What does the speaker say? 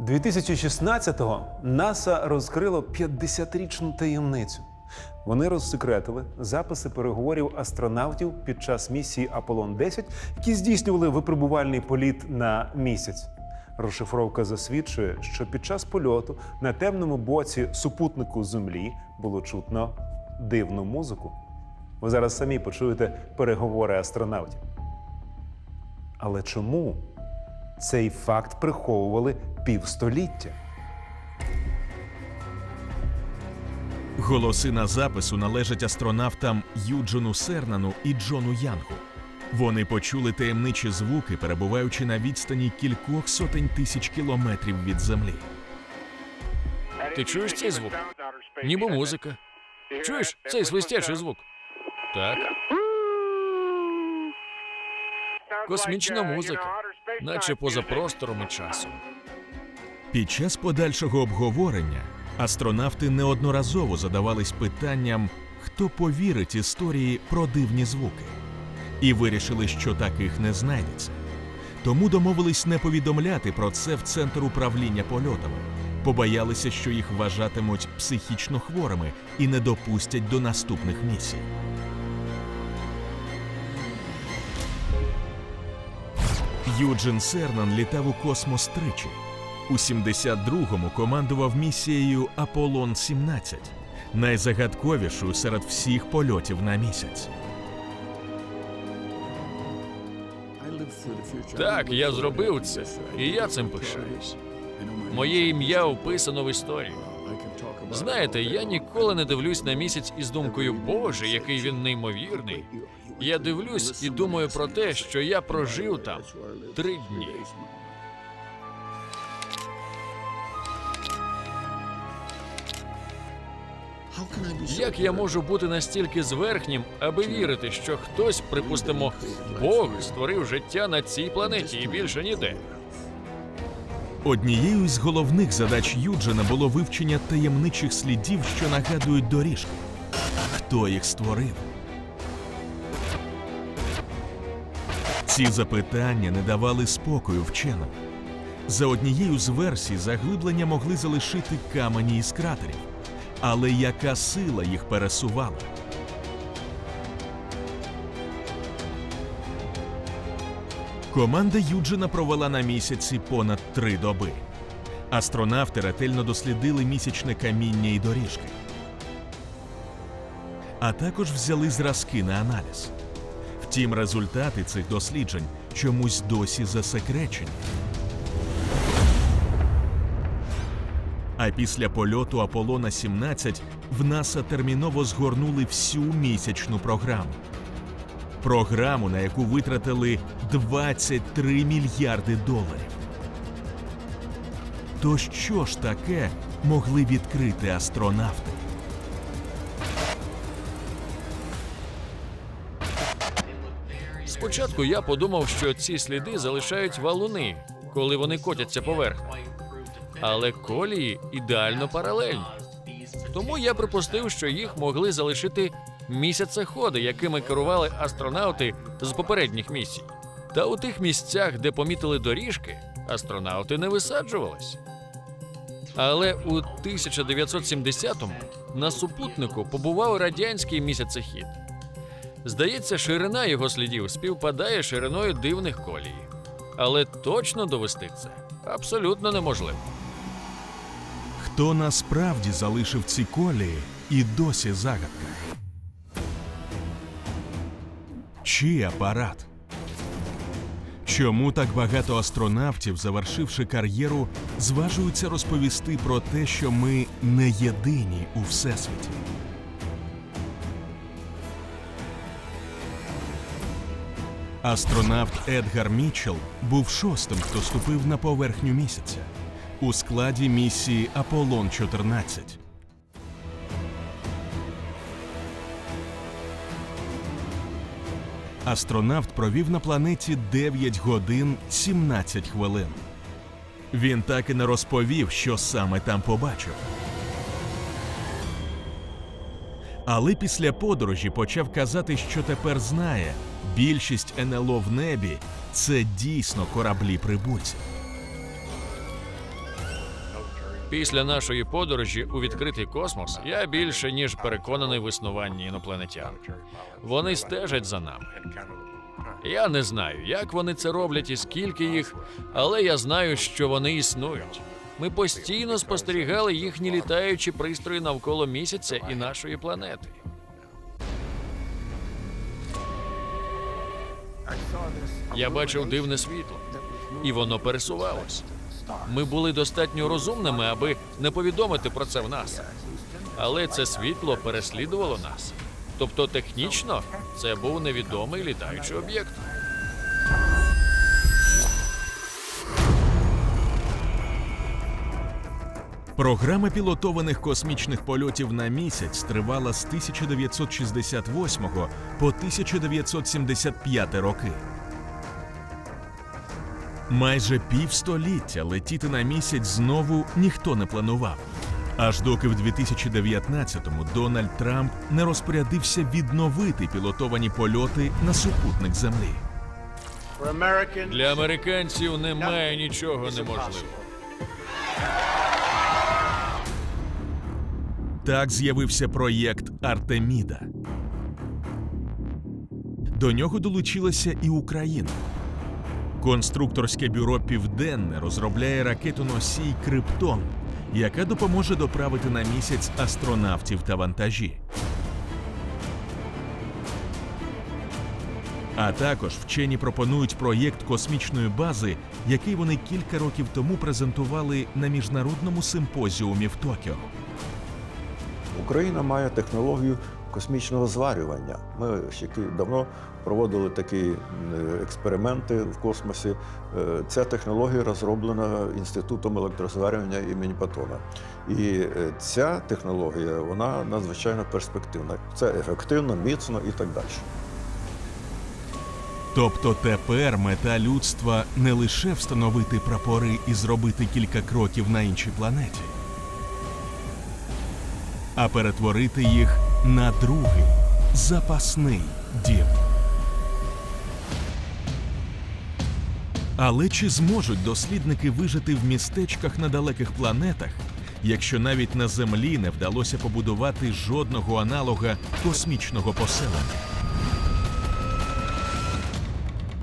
2016-го НАСА розкрило 50-річну таємницю. Вони розсекретили записи переговорів астронавтів під час місії Аполлон 10, які здійснювали випробувальний політ на місяць. Розшифровка засвідчує, що під час польоту на темному боці супутнику Землі було чутно дивну музику. Ви зараз самі почуєте переговори астронавтів. Але чому цей факт приховували півстоліття? Голоси на запису належать астронавтам Юджину Сернану і Джону Янгу. Вони почули таємничі звуки, перебуваючи на відстані кількох сотень тисяч кілометрів від землі. Ти чуєш цей звук? Ніби музика. Чуєш цей свистячий звук? Так. Космічна музика, наче поза простором і часом. Під час подальшого обговорення астронавти неодноразово задавались питанням, хто повірить історії про дивні звуки, і вирішили, що таких не знайдеться. Тому домовились не повідомляти про це в центр управління польотами, побоялися, що їх вважатимуть психічно хворими і не допустять до наступних місій. Юджин Сернан літав у космос тричі. У 72-му командував місією Аполлон 17, найзагадковішою серед всіх польотів на місяць. Так, я зробив це, і я цим пишаюсь. Моє ім'я вписано в історію. Знаєте, я ніколи не дивлюсь на місяць із думкою Боже, який він неймовірний. Я дивлюсь і думаю про те, що я прожив там три дні. Як я можу бути настільки зверхнім, аби вірити, що хтось, припустимо, Бог створив життя на цій планеті і більше ніде? Однією з головних задач Юджина було вивчення таємничих слідів, що нагадують доріжки. Хто їх створив? Ці запитання не давали спокою вченим. За однією з версій, заглиблення могли залишити камені із кратерів. Але яка сила їх пересувала? Команда Юджина провела на місяці понад три доби. Астронавти ретельно дослідили місячне каміння і доріжки, а також взяли зразки на аналіз. Втім, результати цих досліджень чомусь досі засекречені. А після польоту Аполлона 17 в НАСА терміново згорнули всю місячну програму. Програму, на яку витратили 23 мільярди доларів. То що ж таке могли відкрити астронавти? Спочатку я подумав, що ці сліди залишають валуни, коли вони котяться поверхнею. Але колії ідеально паралельні. Тому я припустив, що їх могли залишити місяцеходи, якими керували астронавти з попередніх місій. Та у тих місцях, де помітили доріжки, астронавти не висаджувалися. Але у 1970-му на супутнику побував радянський місяцехід. Здається, ширина його слідів співпадає шириною дивних колій. Але точно довести це абсолютно неможливо. Хто насправді залишив ці колії і досі загадка? Чий апарат? Чому так багато астронавтів, завершивши кар'єру, зважуються розповісти про те, що ми не єдині у всесвіті? Астронавт Едгар Мітчелл був шостим, хто ступив на поверхню місяця у складі місії Аполлон 14. Астронавт провів на планеті 9 годин 17 хвилин. Він так і не розповів, що саме там побачив. Але після подорожі почав казати, що тепер знає, більшість НЛО в небі це дійсно кораблі прибульців. Після нашої подорожі у відкритий космос я більше ніж переконаний в існуванні інопланетян. Вони стежать за нами. Я не знаю, як вони це роблять і скільки їх, але я знаю, що вони існують. Ми постійно спостерігали їхні літаючі пристрої навколо місяця і нашої планети. Я бачив дивне світло, і воно пересувалось. Ми були достатньо розумними, аби не повідомити про це в нас. Але це світло переслідувало нас. Тобто, технічно, це був невідомий літаючий об'єкт. Програма пілотованих космічних польотів на місяць тривала з 1968 по 1975 роки. Майже півстоліття летіти на місяць знову ніхто не планував. Аж доки в 2019-му Дональд Трамп не розпорядився відновити пілотовані польоти на супутник Землі. Для американців немає нічого неможливого. Так з'явився проєкт Артеміда. До нього долучилася і Україна. Конструкторське бюро Південне розробляє ракету-носій Криптон, яка допоможе доправити на місяць астронавтів та вантажі. А також вчені пропонують проєкт космічної бази, який вони кілька років тому презентували на міжнародному симпозіумі в Токіо. Україна має технологію космічного зварювання. Ми ще давно проводили такі експерименти в космосі. Е, Ця технологія розроблена інститутом електрозварювання імені Патона. І е, ця технологія вона надзвичайно перспективна. Це ефективно, міцно і так далі. Тобто тепер мета людства не лише встановити прапори і зробити кілька кроків на іншій планеті, а перетворити їх на другий запасний дім. Але чи зможуть дослідники вижити в містечках на далеких планетах, якщо навіть на Землі не вдалося побудувати жодного аналога космічного поселення?